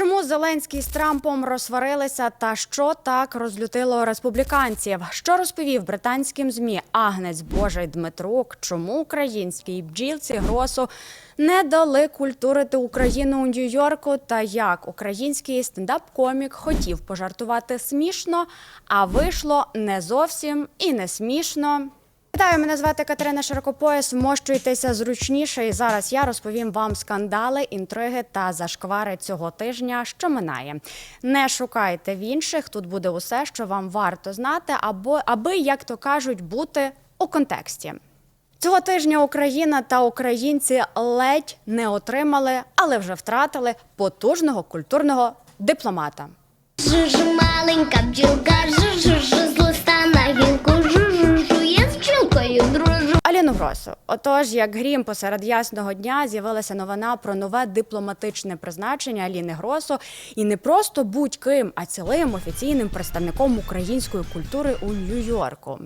Чому Зеленський з Трампом розсварилися та що так розлютило республіканців? Що розповів британським змі Агнець Божий Дмитрук? Чому українській бджілці Гросу не дали культурити Україну у Нью-Йорку? Та як український стендап-комік хотів пожартувати смішно, а вийшло не зовсім і не смішно. Вітаю, мене звати Катерина Широкопояс. Вмощуйтеся зручніше. І зараз я розповім вам скандали, інтриги та зашквари цього тижня, що минає. Не шукайте в інших. Тут буде усе, що вам варто знати, або аби, як то кажуть, бути у контексті. Цього тижня Україна та українці ледь не отримали, але вже втратили потужного культурного дипломата. Жуж, маленька бджілка, з листа Гросу. Отож, як грім посеред ясного дня з'явилася новина про нове дипломатичне призначення Аліни Гросу, і не просто будь-ким, а цілим офіційним представником української культури у Нью-Йорку.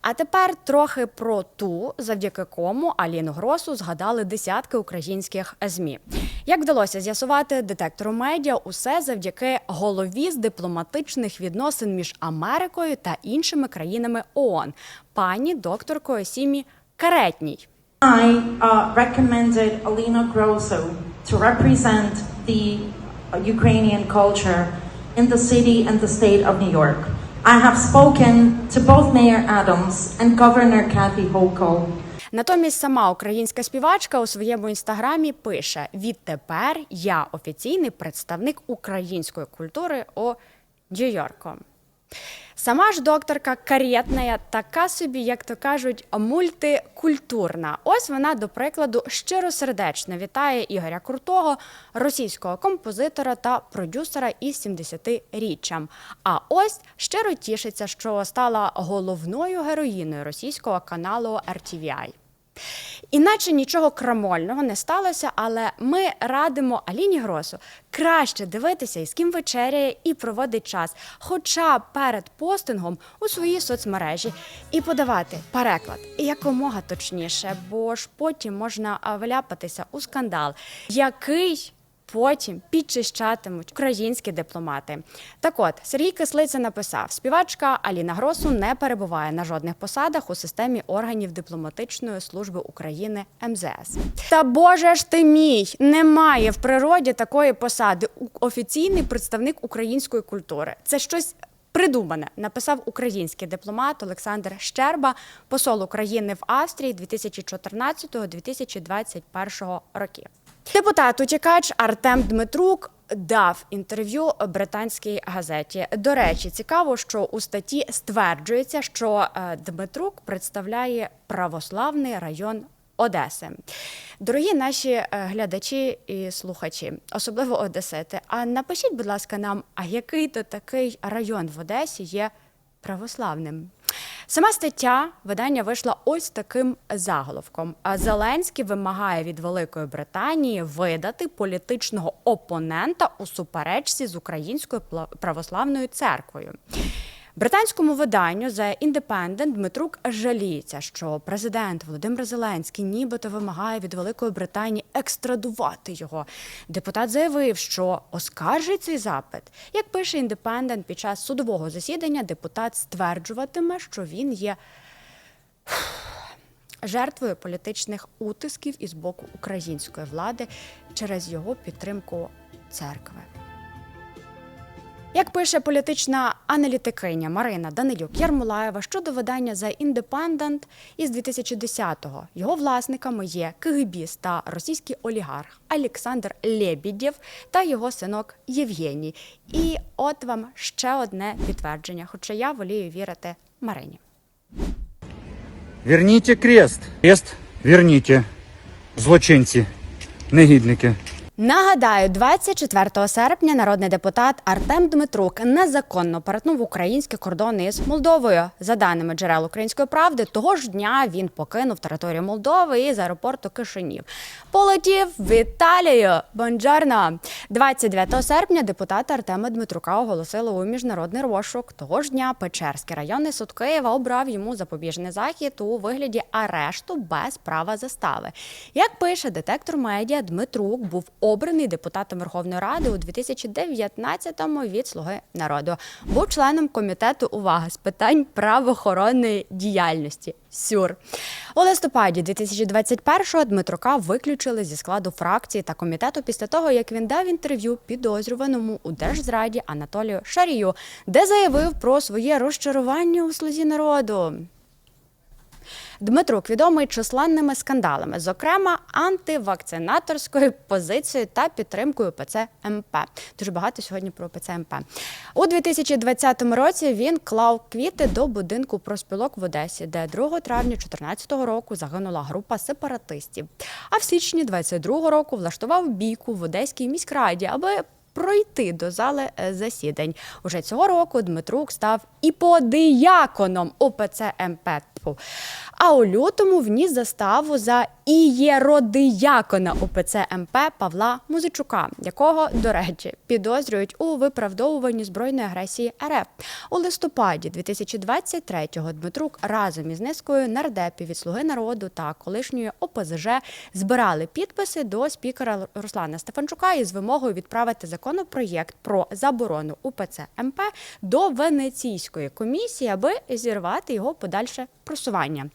А тепер трохи про ту, завдяки кому Аліну Гросу згадали десятки українських ЗМІ. Як вдалося з'ясувати детектору медіа, усе завдяки голові з дипломатичних відносин між Америкою та іншими країнами ООН, пані докторкою Сімі Каретній. I uh, recommended Alina Grosso to represent the uh, Ukrainian culture in the city and the state of New York. I have spoken to both Mayor Adams and Governor Kathy Hochul. Натомість сама українська співачка у своєму інстаграмі пише: відтепер я офіційний представник української культури у Нью-Йорку. Сама ж докторка каретна, така собі, як то кажуть, мультикультурна. Ось вона, до прикладу, щиросердечно вітає Ігоря Крутого, російського композитора та продюсера із 70-річчям. А ось щиро тішиться, що стала головною героїною російського каналу RTVI. Іначе нічого крамольного не сталося, але ми радимо Аліні Гросу краще дивитися, із ким вечеряє і проводить час, хоча б перед постингом у своїй соцмережі, і подавати переклад якомога точніше, бо ж потім можна вляпатися у скандал, який Потім підчищатимуть українські дипломати. Так от Сергій Кислиця написав: співачка Аліна Гросу не перебуває на жодних посадах у системі органів дипломатичної служби України МЗС. Та Боже ж ти мій, немає в природі такої посади. Офіційний представник української культури. Це щось. Придумане написав український дипломат Олександр Щерба, посол України в Австрії 2014-2021 років. Депутат утікач Артем Дмитрук дав інтерв'ю британській газеті. До речі, цікаво, що у статті стверджується, що е, Дмитрук представляє православний район. Одеси, дорогі наші е, глядачі і слухачі, особливо одесити. А напишіть, будь ласка, нам, а який то такий район в Одесі є православним? Сама стаття видання вийшла ось таким заголовком. Зеленський вимагає від Великої Британії видати політичного опонента у суперечці з Українською православною церквою. Британському виданню The Independent Дмитрук жаліється, що президент Володимир Зеленський нібито вимагає від Великої Британії екстрадувати його. Депутат заявив, що оскаржить цей запит. Як пише Independent, під час судового засідання депутат стверджуватиме, що він є жертвою політичних утисків із боку української влади через його підтримку церкви. Як пише політична аналітикиня Марина Данилюк Ярмолаєва щодо видання The Independent із 2010-го, його власниками є КГБіст та російський олігарх Олександр Лебідєв та його синок Євгеній. І от вам ще одне підтвердження, хоча я волію вірити Марині. Верните крест. Крест верните. Злочинці, негідники. Нагадаю, 24 серпня народний депутат Артем Дмитрук незаконно перетнув українські кордони із Молдовою. За даними джерел української правди, того ж дня він покинув територію Молдови і з аеропорту Кишинів. Полетів в Італію. Бонджарно! 29 серпня депутата Артема Дмитрука оголосили у міжнародний розшук. Того ж дня Печерський районний суд Києва обрав йому запобіжний захід у вигляді арешту без права застави. Як пише детектор медіа, Дмитрук був обраний депутатом Верховної Ради у 2019-му від Слуги народу. Був членом комітету увага з питань правоохоронної діяльності. Сюр у листопаді 2021-го Дмитрука виключили зі складу фракції та комітету після того, як він дав інтерв'ю підозрюваному у держзраді Анатолію Шарію, де заявив про своє розчарування у слузі народу. Дмитрук відомий численними скандалами, зокрема антивакцинаторською позицією та підтримкою ПЦ МП. Дуже багато сьогодні про ПЦ МП. У 2020 році він клав квіти до будинку проспілок в Одесі, де 2 травня 2014 року загинула група сепаратистів. А в січні 22 року влаштував бійку в Одеській міськраді, аби пройти до зали е, засідань. Уже цього року Дмитрук став іподіяконом ОПЦ МП. Тьфу. А у лютому вніс заставу за ієродіякона ОПЦ МП Павла Музичука, якого, до речі, підозрюють у виправдовуванні збройної агресії РФ. У листопаді 2023-го Дмитрук разом із низкою нардепів від Слуги народу та колишньої ОПЗЖ збирали підписи до спікера Руслана Стефанчука із вимогою відправити законопроєкт про заборону УПЦ МП до Венеційської комісії, аби зірвати його подальше просування.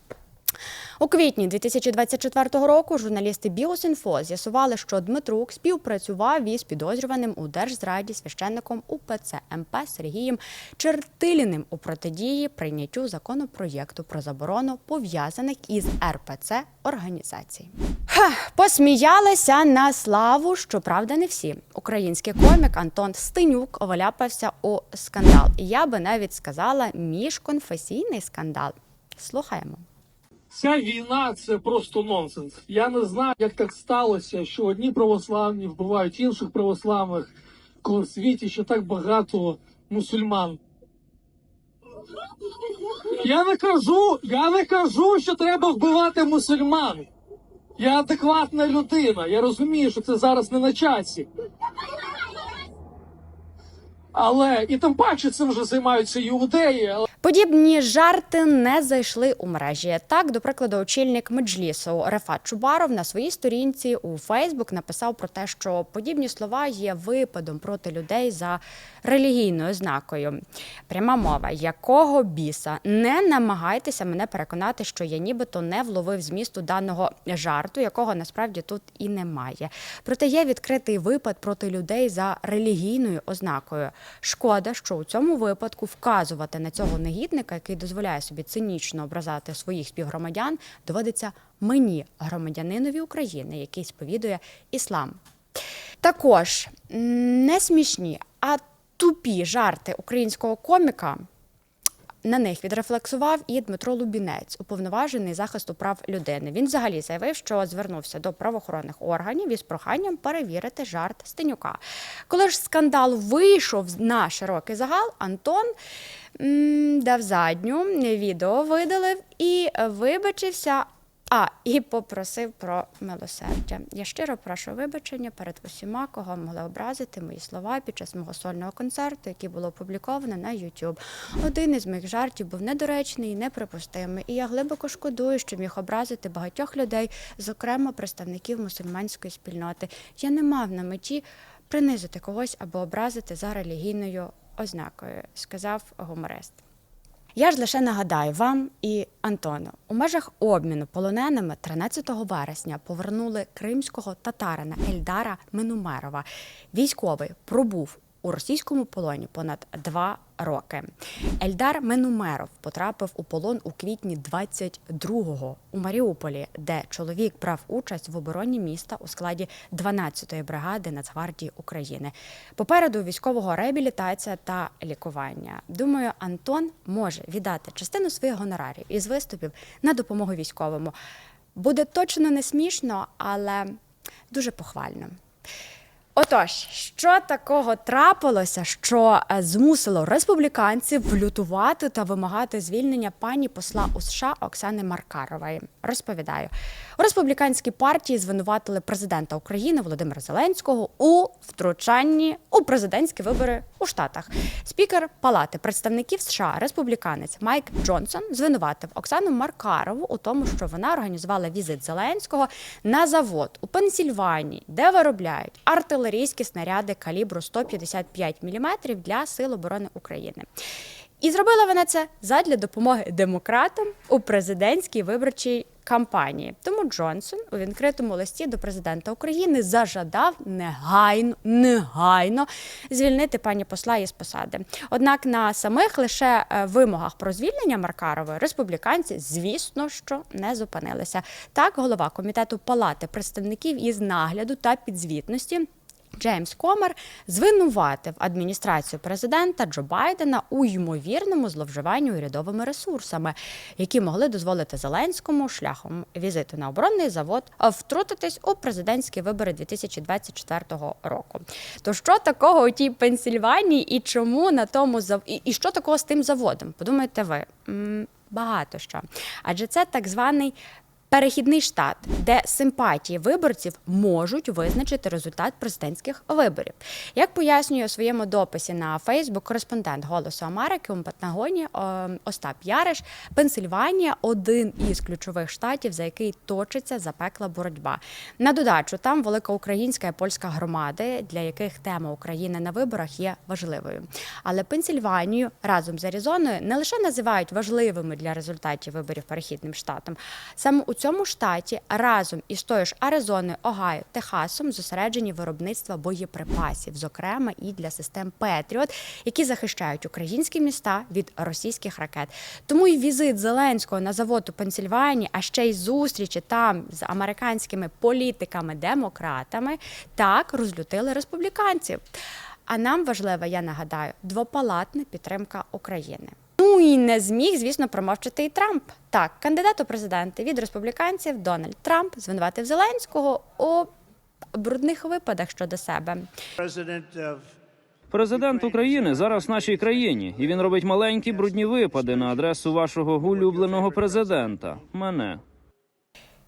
У квітні 2024 року журналісти Біосінфо з'ясували, що Дмитрук співпрацював із підозрюваним у держзраді священником УПЦ МП Сергієм Чертиліним у протидії прийняттю законопроєкту про заборону пов'язаних із РПЦ організацій. Посміялися на славу, щоправда, не всі. Український комік Антон Стенюк вляпався у скандал. Я би навіть сказала міжконфесійний скандал. Слухаємо. Ця війна це просто нонсенс. Я не знаю, як так сталося, що одні православні вбивають інших православних, коли в світі ще так багато мусульман. Я не кажу, я не кажу, що треба вбивати мусульман. Я адекватна людина. Я розумію, що це зараз не на часі. Але і тим паче цим вже займаються іудеї. Подібні жарти не зайшли у мережі. Так, до прикладу, очільник Меджлісу Рефат Чубаров на своїй сторінці у Фейсбук написав про те, що подібні слова є випадом проти людей за релігійною ознакою. Пряма мова, якого біса не намагайтеся мене переконати, що я нібито не вловив змісту даного жарту, якого насправді тут і немає. Проте є відкритий випад проти людей за релігійною ознакою. Шкода, що у цьому випадку вказувати на цього негідника, який дозволяє собі цинічно образати своїх співгромадян, доводиться мені, громадянинові України, який сповідує іслам. Також не смішні, а тупі жарти українського коміка. На них відрефлексував і Дмитро Лубінець, уповноважений захисту прав людини. Він взагалі заявив, що звернувся до правоохоронних органів із проханням перевірити жарт Стенюка. Коли ж скандал вийшов на широкий загал, Антон м, дав задню, відео видалив і вибачився. А, і попросив про милосердя. Я щиро прошу вибачення перед усіма, кого могли образити мої слова під час мого сольного концерту, який було опубліковано на YouTube. Один із моїх жартів був недоречний і неприпустимий, і я глибоко шкодую, що міг образити багатьох людей, зокрема представників мусульманської спільноти. Я не мав на меті принизити когось або образити за релігійною ознакою, сказав гуморист. Я ж лише нагадаю вам і Антону, у межах обміну полоненими 13 вересня повернули кримського татарина Ельдара Менумерова. Військовий пробув у російському полоні понад два роки. Ельдар Менумеров потрапив у полон у квітні 22-го у Маріуполі, де чоловік брав участь в обороні міста у складі 12-ї бригади Нацгвардії України. Попереду військового реабілітація та лікування. Думаю, Антон може віддати частину своїх гонорарів із виступів на допомогу військовому. Буде точно не смішно, але дуже похвально. Отож, що такого трапилося, що е, змусило республіканців лютувати та вимагати звільнення пані посла у США Оксани Маркарової? Розповідаю, у республіканській партії звинуватили президента України Володимира Зеленського у втручанні у президентські вибори у Штатах. Спікер Палати представників США, республіканець Майк Джонсон, звинуватив Оксану Маркарову у тому, що вона організувала візит Зеленського на завод у Пенсільванії, де виробляють артилерійські снаряди калібру 155 мм для Сил оборони України. І зробила вона це задля допомоги демократам у президентській виборчій кампанії. Тому Джонсон у відкритому листі до президента України зажадав негайно, негайно звільнити пані посла із посади. Однак на самих лише е, вимогах про звільнення Маркарової республіканці, звісно, що не зупинилися. Так, голова комітету Палати представників із нагляду та підзвітності. Джеймс Комер звинуватив адміністрацію президента Джо Байдена у ймовірному зловживанні урядовими ресурсами, які могли дозволити Зеленському шляхом візиту на оборонний завод втрутитись у президентські вибори 2024 року. То що такого у тій Пенсільванії і чому на тому зав... і, і що такого з тим заводом? Подумайте ви багато що, адже це так званий перехідний штат, де симпатії виборців можуть визначити результат президентських виборів. Як пояснює у своєму дописі на Фейсбук кореспондент Голосу Америки у Пентагоні е, Остап Яриш, Пенсильванія один із ключових штатів, за який точиться запекла боротьба. На додачу там велика українська і польська громади, для яких тема України на виборах є важливою. Але Пенсільванію разом з Аризоною не лише називають важливими для результатів виборів перехідним штатом. Саме у цьому штаті разом із тою ж Аризоною, Огайо, Техасом зосереджені виробництва боєприпасів, зокрема і для систем Петріот, які захищають українські міста від російських ракет. Тому і візит Зеленського на завод у Пенсільванії, а ще й зустрічі там з американськими політиками-демократами, так розлютили республіканців. А нам важлива, я нагадаю, двопалатна підтримка України. Ну і не зміг, звісно, промовчити і Трамп. Так, кандидат у президенти від республіканців Дональд Трамп звинуватив Зеленського у брудних випадах щодо себе. Президент України зараз в нашій країні, і він робить маленькі брудні випади на адресу вашого улюбленого президента. Мене.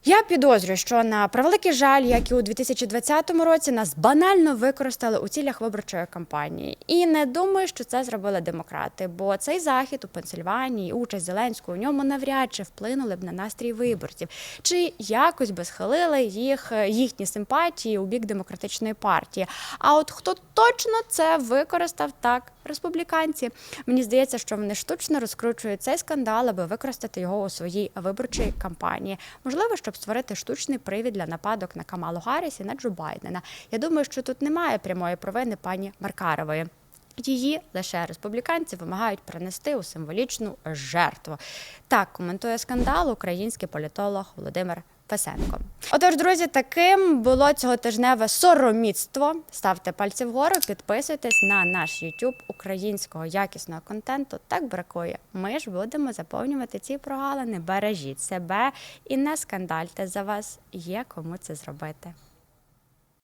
Я підозрюю, що на превеликий жаль, як і у 2020 році, нас банально використали у цілях виборчої кампанії. І не думаю, що це зробили демократи, бо цей захід у Пенсильванії, участь Зеленського у ньому навряд чи вплинули б на настрій виборців, чи якось би схилили їх їхні симпатії у бік демократичної партії. А от хто точно це використав так? Республіканці. Мені здається, що вони штучно розкручують цей скандал, аби використати його у своїй виборчій кампанії. Можливо, щоб створити штучний привід для нападок на Камалу Гарріс і на Джо Байдена. Я думаю, що тут немає прямої провини пані Маркарової. Її лише республіканці вимагають принести у символічну жертву. Так коментує скандал український політолог Володимир Песенко. Отож, друзі, таким було цього тижневе сороміцтво. Ставте пальці вгору, підписуйтесь на наш YouTube українського якісного контенту. Так бракує. Ми ж будемо заповнювати ці прогалини. Бережіть себе і не скандальте за вас. Є кому це зробити.